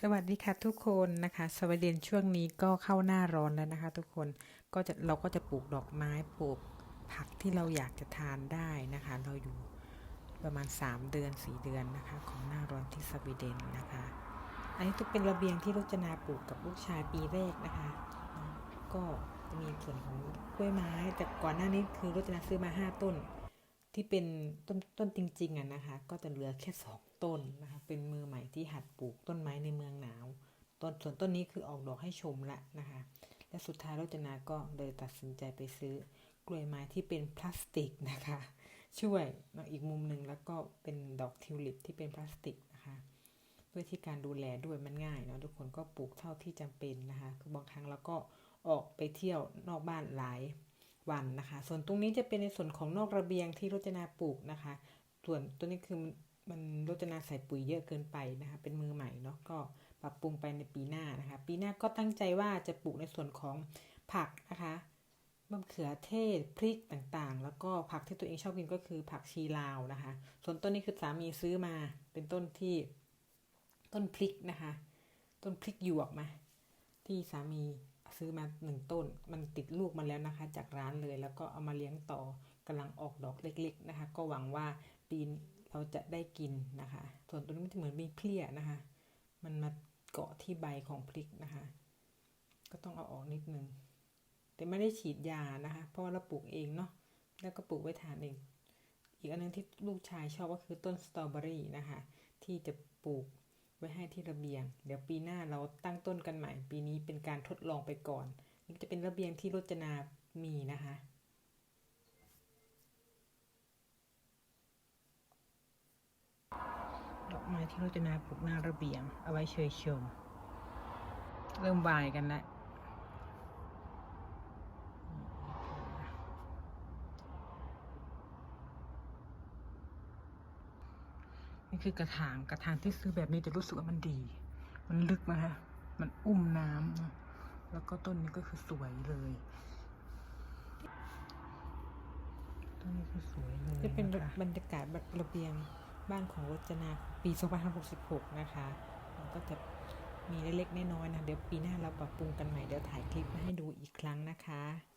สวัสดีค่ะทุกคนนะคะสวัสดีช่วงนี้ก็เข้าหน้าร้อนแล้วนะคะ ทุกคนก็จะเราก็จะปลูกดอกไม้ปลูกผักที่เราอยากจะทานได้นะคะ เราอยู่ประมาณ 3 เดือน 4 เดือนนะคะ ของหน้าร้อนที่สวีเดนนะคะ อันนี้ต้องเป็นระเบียงที่รจนาปลูกกับลูกชายปีแรกนะคะ ก็จะมีส่วนของกล้วยไม้ แต่ก่อนหน้านี้คือรจนาซื้อมา 5 ต้น ที่เป็นต้นต้นจริงๆอะนะคะ ก็จะเหลือแค่สองต้นนะคะ เป็นมือใหม่ที่หัดปลูกต้นไม้ในเมืองหนาวต้นส่วนต้นนี้คือออกดอกให้ชมละนะคะ และสุดท้ายรจนาก็เลยตัดสินใจไปซื้อกล้วยไม้ที่เป็นพลาสติกนะคะ ช่วยอีกมุมหนึ่งแล้วก็เป็นดอกทิวลิปที่เป็นพลาสติกนะคะด้วยที่การดูแลด้วยมันง่ายเนาะทุกคนก็ปลูกเท่าที่จำเป็นนะคะคือบางครั้งเราก็ออกไปเที่ยวนอกบ้านหลาย วันนะคะ ส่วนตรงนี้จะเป็นในส่วนของนอกระเบียงที่รจนาปลูกนะคะ ส่วนตัวนี้คือมันรจนาใส่ปุ๋ยเยอะเกินไปนะคะ เป็นมือใหม่เนาะก็ปรับปรุงไปในปีหน้านะคะ ปีหน้าก็ตั้งใจว่าจะปลูกในส่วนของผักนะคะมะเขือเทศพริกต่างๆ แล้วก็ผักที่ตัวเองชอบกินก็คือผักชีลาวนะคะ ส่วนต้นนี้คือสามีซื้อมาเป็นต้นที่ต้นพริกนะคะ ต้นพริกหยวกมาที่สามี ซื้อมาหนึ่งต้น มันติดลูกมาแล้วนะคะ จากร้านเลย แล้วก็เอามาเลี้ยงต่อกำลังออกดอกเล็ก ๆนะคะ ก็หวังว่าปีเราจะได้กินนะคะ ส่วนตัวนี้มันจะเหมือนมีเพลี้ยนะคะ มันมาเกาะที่ใบของพริกนะคะ ก็ต้องเอาออกนิดนึง แต่ไม่ได้ฉีดยานะคะ เพราะว่าเราปลูกเองเนาะ แล้วก็ปลูกไว้ทานเอง อีกอันนึงที่ลูกชายชอบก็คือต้นสตรอเบอรี่นะคะ ที่จะปลูก ไว้ให้ที่ระเบียง เดี๋ยวปีหน้าเราตั้งต้นกันใหม่ ปีนี้เป็นการทดลองไปก่อน นี่จะเป็นระเบียงที่รจนามีนะคะดอกไม้ที่รจนาปลูกหน้าระเบียง เอาไว้เชยชม เริ่มบายกันแล้ว นี่คือกระถางกระถางที่ซื้อแบบนี้จะรู้สึกว่ามันดี มันลึกนะคะมันอุ้มน้ำแล้วก็ต้นนี้ก็คือสวยเลยต้นนี้คือสวยเลยจะเป็นบรรยากาศระเบียงบ้านของรจนาปี2566 นะคะมันก็จะมีเล็กๆน้อยๆนะ เดี๋ยวปีหน้าเราปรับปรุงกันใหม่ เดี๋ยวถ่ายคลิปมาให้ดูอีกครั้งนะคะ